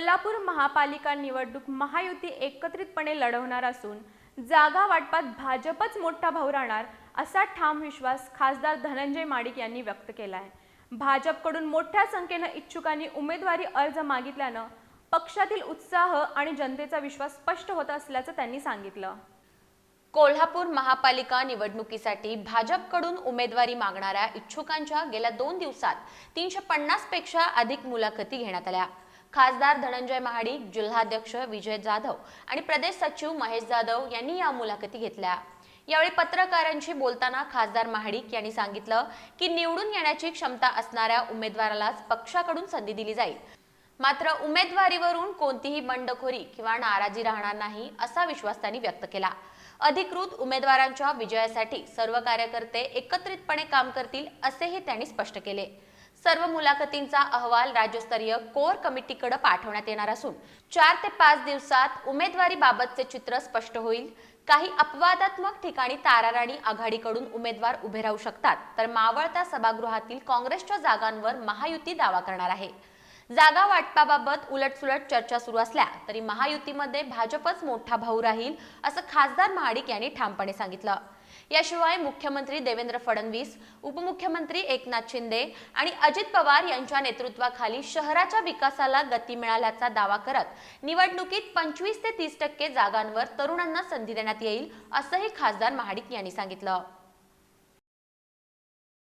कोल्हापूर महापालिका निवडणूक महायुती एकत्रितपणे लढवणार असून जागा वाटपात भाजपच मोठा भाऊ राहणार असा ठाम विश्वास खासदार धनंजय माडिक यांनी व्यक्त केला आहे भाजपकडून मोठ्या संख्येनं इच्छुकांनी उमेदवारी अर्ज मागितल्यानं पक्षातील उत्साह आणि जनतेचा विश्वास स्पष्ट होत असल्याचं त्यांनी सांगितलं. कोल्हापूर महापालिका निवडणुकीसाठी भाजपकडून उमेदवारी मागणाऱ्या इच्छुकांच्या गेल्या दोन दिवसात तीनशे पन्नासपेक्षा अधिक मुलाखती घेण्यात आल्या. खासदार धनंजय महाडिक जिल्हाध्यक्ष विजय जाधव आणि प्रदेश सचिव महेश जाधव यांनी या मुलाखती घेतल्या. यावेळी पत्रकारांशी बोलताना खासदार महाडिक यांनी सांगितलं की निवडून येण्याची क्षमता असणाऱ्या उमेदवारालाच पक्षाकडून संधी दिली जाईल. मात्र उमेदवारीवरून कोणतीही बंडखोरी किंवा नाराजी राहणार नाही असा विश्वास त्यांनी व्यक्त केला. अधिकृत उमेदवारांच्या विजयासाठी सर्व कार्यकर्ते एकत्रितपणे काम करतील असेही त्यांनी स्पष्ट केले. सर्व मुलाखतींचा अहवाल राज्यस्तरीय कोर कमिटीकडे पाठवण्यात येणार असून चार ते पाच दिवसात उमेदवारीबाबतचे चित्र स्पष्ट होईल. काही अपवादात्मक ठिकाणी ताराराणी आघाडीकडून उमेदवार उभे राहू शकतात तर मावळत्या सभागृहातील काँग्रेसच्या जागांवर महायुती दावा करणार आहे. जागा वाटपाबाबत उलटसुलट चर्चा सुरू असल्या तरी महायुतीमध्ये भाजपच मोठा भाऊ राहील असं खासदार महाडिक यांनी ठामपणे सांगितलं. याशिवाय मुख्यमंत्री देवेंद्र फडणवीस उपमुख्यमंत्री एकनाथ शिंदे आणि अजित पवार यांच्या नेतृत्वाखाली शहराच्या विकासाला गती मिळाल्याचा दावा करत निवडणुकीत पंचवीस ते तीस टक्के जागांवर तरुणांना संधी देण्यात येईल असंही खासदार महाडिक यांनी सांगितलं.